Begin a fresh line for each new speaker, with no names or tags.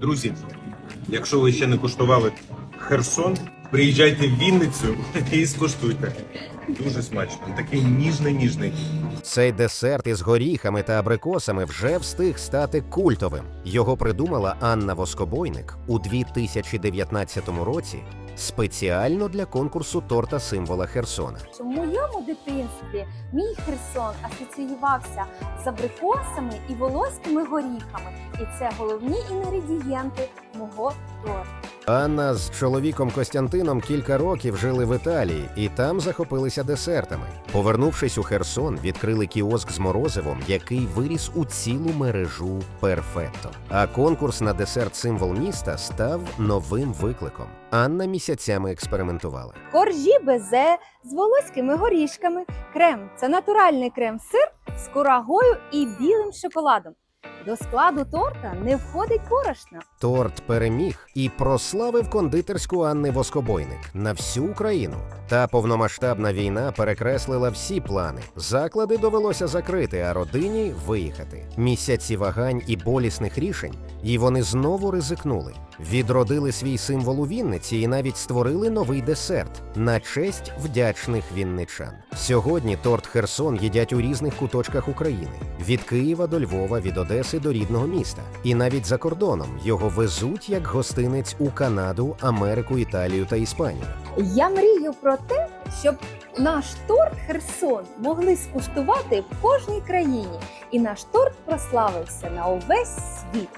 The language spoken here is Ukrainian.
Друзі, якщо ви ще не куштували Херсон, приїжджайте в Вінницю і скуштуйте. Дуже смачно. Такий ніжний-ніжний.
Цей десерт із горіхами та абрикосами вже встиг стати культовим. Його придумала Анна Воскобойник у 2019 році спеціально для конкурсу торта символа Херсона.
в моєму дитинстві мій Херсон асоціювався з абрикосами і волоськими горіхами, і це головні інгредієнти мого торту.
Анна з чоловіком Костянтином кілька років жили в Італії і там захопилися десертами. Повернувшись у Херсон, відкрили кіоск з морозивом, який виріс у цілу мережу перфетто. А конкурс на десерт символ міста став новим викликом. Анна місяцями експериментувала.
Коржі безе з волоськими горішками. Крем це натуральний крем-сир з курагою і білим шоколадом. До складу торта не входить борошна.
Торт переміг і прославив кондитерську Анни Воскобойник на всю Україну. Та повномасштабна війна перекреслила всі плани. Заклади довелося закрити, а родині виїхати. Місяці вагань і болісних рішень, і вони знову ризикнули. Відродили свій символ у Вінниці і навіть створили новий десерт на честь вдячних вінничан. Сьогодні торт Херсон їдять у різних куточках України від Києва до Львова, від Одеси до рідного міста. І навіть за кордоном його везуть як гостинець у Канаду, Америку, Італію та Іспанію.
Я мрію про те, щоб наш торт Херсон могли скуштувати в кожній країні, і наш торт прославився на увесь світ.